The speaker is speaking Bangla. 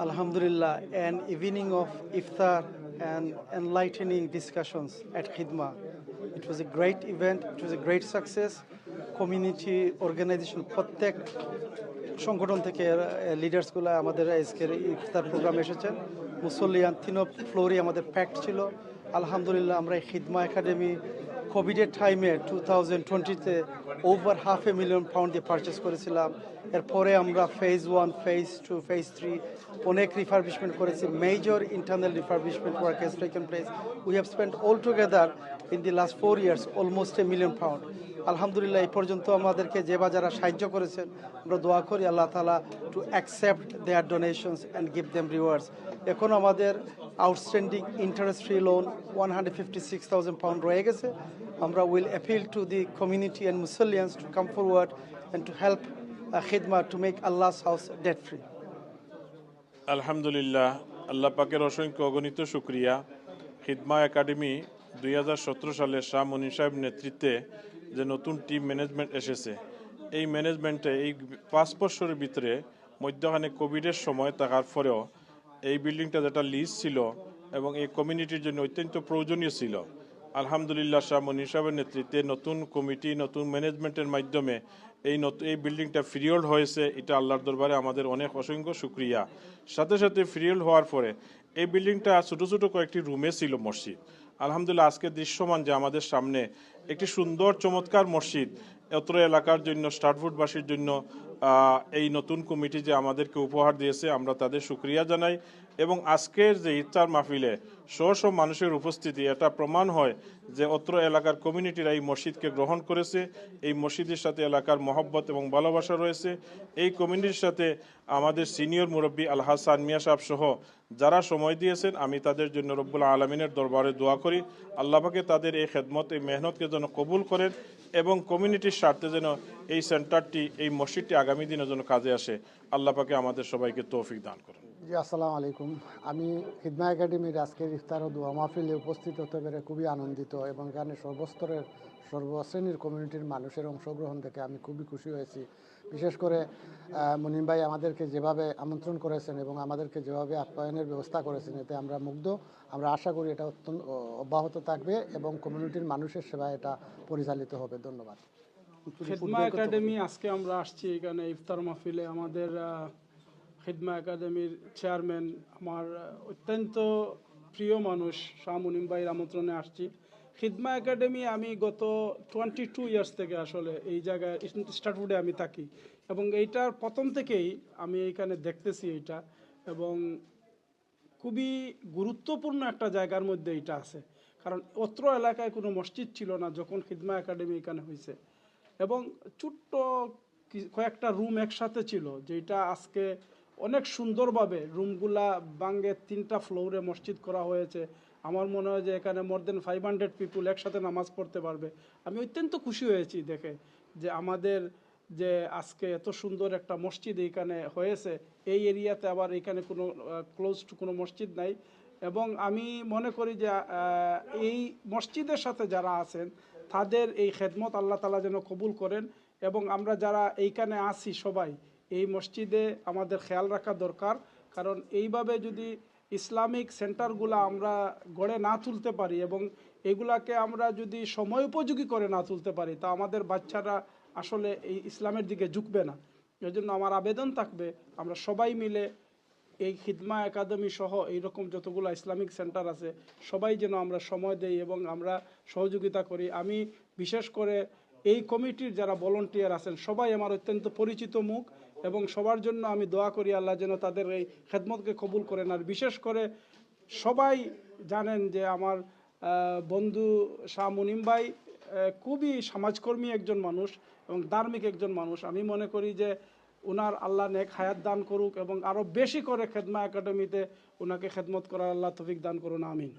Alhamdulillah, an evening of iftar and enlightening discussions at Khidma. It was a great event, it was a great success. Community organization প্রত্যেক সংগঠন থেকে লিডার্সগুলো আমাদের আজকের ইফতার প্রোগ্রাম এসেছেন মুসল্লিয়ান তিনো ফ্লোরে আমাদের প্যাক্ট ছিল আলহামদুলিল্লাহ আমরা এই খিদমা একাডেমি কোভিডের টাইমে টু থাউজেন্ড টোয়েন্টিতে over half a million pound দিয়ে পারচেস করেছিলাম এরপরে আমরা phase one phase two phase three অনেক রিফার্বিশমেন্ট করেছি major internal refurbishment work has taken place we have spend altogether in the last four years almost a million pound আলহামদুলিল্লাহ, এই পর্যন্ত আমাদেরকে যে বা যারা সাহায্য করেছেন, আমরা দোয়া করি আল্লাহ তালা to accept their donations and give them rewards এখন আমাদের outstanding interest free loan one hundred fifty six thousand pound রয়ে গেছে। আমরা will appeal to the community and Muslims to come forward and to help Khidma to make Allah's house debt free আলহামদুলিল্লাহ, আল্লাহ পাকের অসংখ্য অগণিত শুক্রিয়া। খিদমা একাডেমি দুই হাজার সতেরো সালে শাহ মনির সাহেব নেতৃত্বে যে নতুন টিম ম্যানেজমেন্ট এসেছে। এই ম্যানেজমেন্টে এই পাঁচ বছরের ভিতরে মধ্যখানে কোভিডের সময় থাকার পরেও এই বিল্ডিংটা যেটা লিজ ছিল এবং এই কমিউনিটির জন্য অত্যন্ত প্রয়োজনীয় ছিল। আলহামদুলিল্লাহ শাহ মনির সাহেবের নেতৃত্বে নতুন কমিটি নতুন ম্যানেজমেন্টের মাধ্যমে এই নতুন এই বিল্ডিংটা ফ্রিওল্ড হয়েছে। এটা আল্লাহর দরবারে আমাদের অনেক অসংখ্য শুক্রিয়া। সাথে সাথে ফ্রিওল্ড হওয়ার পরে এই বিল্ডিংটা ছোটো ছোটো কয়েকটি রুমে ছিল মসজিদ। আলহামদুলিল্লাহ, আজকে দৃশ্যমান যে আমাদের সামনে একটি সুন্দর, চমৎকার মসজিদ অত্র এলাকার জন্য স্টারফুডবাসীর জন্য এই নতুন কমিটি যে আমাদেরকে উপহার দিয়েছে, আমরা তাদের সুক্রিয়া জানাই এবং আজকের যে ইফতার মাহফিলে শো শ মানুষের উপস্থিতি, এটা প্রমাণ হয় যে অত্র এলাকার কমিউনিটিরা এই মসজিদকে গ্রহণ করেছে। এই মসজিদের সাথে এলাকার মহব্বত এবং ভালোবাসা রয়েছে। এই কমিউনিটির সাথে আমাদের সিনিয়র মুরব্বী আল হাসান মিয়া সাহেব সহ যারা সময় দিয়েছেন, আমি তাদের জন্য রব্বুল আলমিনের দরবারে দোয়া করি। আল্লাহকে তাদের এই খেদমত, এই মেহনতকে যেন কবুল করেন এবং কমিউনিটির স্বার্থে যেন এই সেন্টারটি, এই মসজিদটি আগামী দিনে যেন কাজে আসে। আল্লাহ পাকে আমাদের সবাইকে তৌফিক দান করেন। জি, আসসালামু আলাইকুম। আমি খিদমা একাডেমির আজকের ইফতার ও দোয়া মাহফিলে উপস্থিত হতে পেরে খুবই আনন্দিত এবং এখানে সর্বস্তরের, সর্বশ্রেণীর কমিউনিটির মানুষের অংশগ্রহণ থেকে আমি খুবই খুশি হয়েছি। বিশেষ করে মুনিম ভাই আমাদেরকে যেভাবে আমন্ত্রণ করেছেন এবং আমাদেরকে যেভাবে আপ্যায়নের ব্যবস্থা করেছেন, এতে আমরা মুগ্ধ। আমরা আশা করি এটা অত্যন্ত অব্যাহত থাকবে এবং কমিউনিটির মানুষের সেবায় এটা পরিচালিত হবে। ধন্যবাদ। একাডেমি, আজকে আমরা আসছি এখানে ইফতার মাহফিলে। আমাদের খেদমা একাডেমির চেয়ারম্যান আমার অত্যন্ত প্রিয় মানুষ, শাহ মুনিম ভাইয়ের আমন্ত্রণে আসছি। খিদমা একাডেমি আমি গত টোয়েন্টি টু ইয়ার্স থেকে আসলে এই জায়গায় স্টার্টউডে আমি থাকি। এবং এইটার প্রথম থেকেই আমি এইখানে দেখতেছি এইটা। এবং খুবই গুরুত্বপূর্ণ একটা জায়গার মধ্যে এটা আছে। কারণ অত্র এলাকায় কোনো মসজিদ ছিল না যখন খিদমা একাডেমি এখানে হয়েছে এবং ছোট্ট কয়েকটা রুম একসাথে ছিল যেটা আজকে অনেক সুন্দরভাবে রুমগুলা বাঙ্গে তিনটা ফ্লোরে মসজিদ করা হয়েছে। আমার মনে হয় যে এখানে more than five hundred people একসাথে নামাজ পড়তে পারবে। আমি অত্যন্ত খুশি হয়েছি দেখে যে আমাদের যে আজকে এত সুন্দর একটা মসজিদ এইখানে হয়েছে, এই এরিয়াতে আবার এখানে কোনো ক্লোজ কোনো মসজিদ নাই। এবং আমি মনে করি যে এই মসজিদের সাথে যারা আছেন, তাদের এই খেদমত আল্লাহ তালা যেন কবুল করেন। এবং আমরা যারা এইখানে আসি সবাই এই মসজিদে আমাদের খেয়াল রাখা দরকার। কারণ এইভাবে যদি ইসলামিক সেন্টারগুলো আমরা গড়ে না তুলতে পারি এবং এগুলাকে আমরা যদি সময় উপযোগী করে না তুলতে পারি, তা আমাদের বাচ্চারা আসলে এই ইসলামের দিকে ঝুঁকবে না। এই জন্য আমার আবেদন থাকবে, আমরা সবাই মিলে এই খিদমা একাডেমি সহ এইরকম যতগুলো ইসলামিক সেন্টার আছে, সবাই যেন আমরা সময় দেই এবং আমরা সহযোগিতা করি। আমি বিশেষ করে এই কমিটির যারা ভলেন্টিয়ার আছেন, সবাই আমার অত্যন্ত পরিচিত মুখ। এবং সবার জন্য আমি দোয়া করি আল্লাহ যেন তাদের এই খেদমতকে কবুল করেন। আর বিশেষ করে সবাই জানেন যে আমার বন্ধু শাহ মুনিম ভাই খুবই সমাজকর্মী একজন মানুষ এবং ধার্মিক একজন মানুষ। আমি মনে করি যে ওনার আল্লাহ নেক হায়াত দান করুক এবং আরও বেশি করে খেদমা একাডেমিতে ওনাকে খেদমত করার আল্লাহ তফিক দান করুন, আমিন।